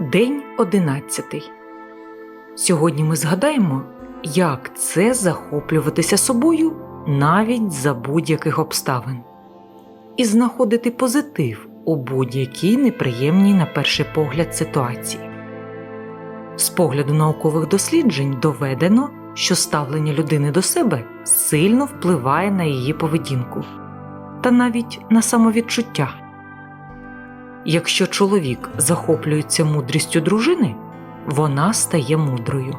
День одинадцятий. Сьогодні ми згадаємо, як це захоплюватися собою навіть за будь-яких обставин і знаходити позитив у будь-якій неприємній на перший погляд ситуації. З погляду наукових досліджень доведено, що ставлення людини до себе сильно впливає на її поведінку та навіть на самовідчуття. Якщо чоловік захоплюється мудрістю дружини, вона стає мудрою.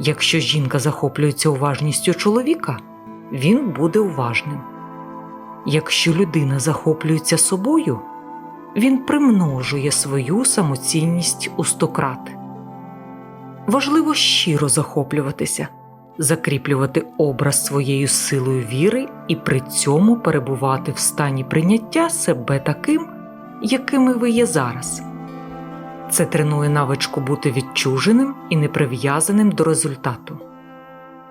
Якщо жінка захоплюється уважністю чоловіка, він буде уважним. Якщо людина захоплюється собою, він примножує свою самоцінність у сто крат. Важливо щиро захоплюватися, закріплювати образ своєю силою віри і при цьому перебувати в стані прийняття себе таким, якими ви є зараз. Це тренує навичку бути відчуженим і неприв'язаним до результату.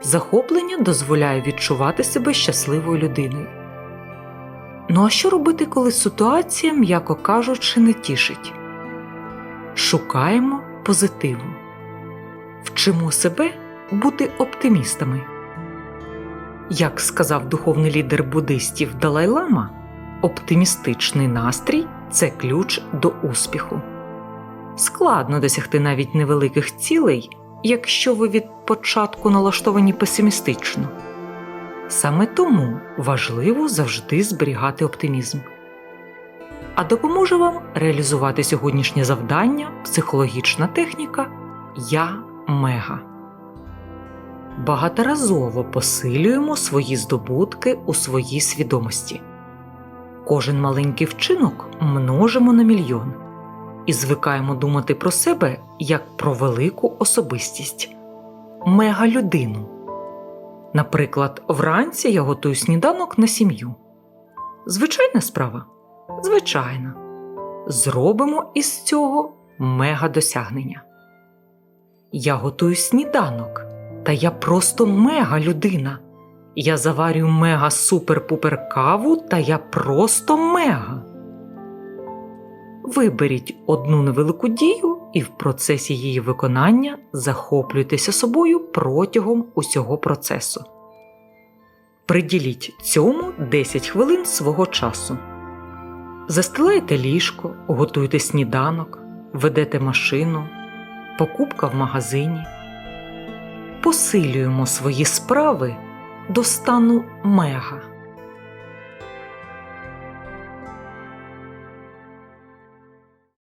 Захоплення дозволяє відчувати себе щасливою людиною. Ну а що робити, коли ситуація, м'яко кажучи, не тішить? Шукаємо позитиву, вчимо себе бути оптимістами. Як сказав духовний лідер буддистів Далай-Лама, оптимістичний настрій це ключ до успіху. Складно досягти навіть невеликих цілей, якщо ви від початку налаштовані песимістично. Саме тому важливо завжди зберігати оптимізм. А допоможе вам реалізувати сьогоднішнє завдання психологічна техніка Я Мега. Багаторазово посилюємо свої здобутки у своїй свідомості. Кожен маленький вчинок множимо на мільйон і звикаємо думати про себе як про велику особистість мегалюдину. Наприклад, вранці я готую сніданок на сім'ю. Звичайна справа? Звичайна. Зробимо із цього мега-досягнення. Я готую сніданок, та я просто мега людина. Я заварюю мега супер-пупер каву, та я просто мега. Виберіть одну невелику дію і в процесі її виконання захоплюйтеся собою протягом усього процесу. Приділіть цьому 10 хвилин свого часу. Застилайте ліжко, готуйте сніданок, ведете машину, покупка в магазині. Посилюємо свої справи до стану мега.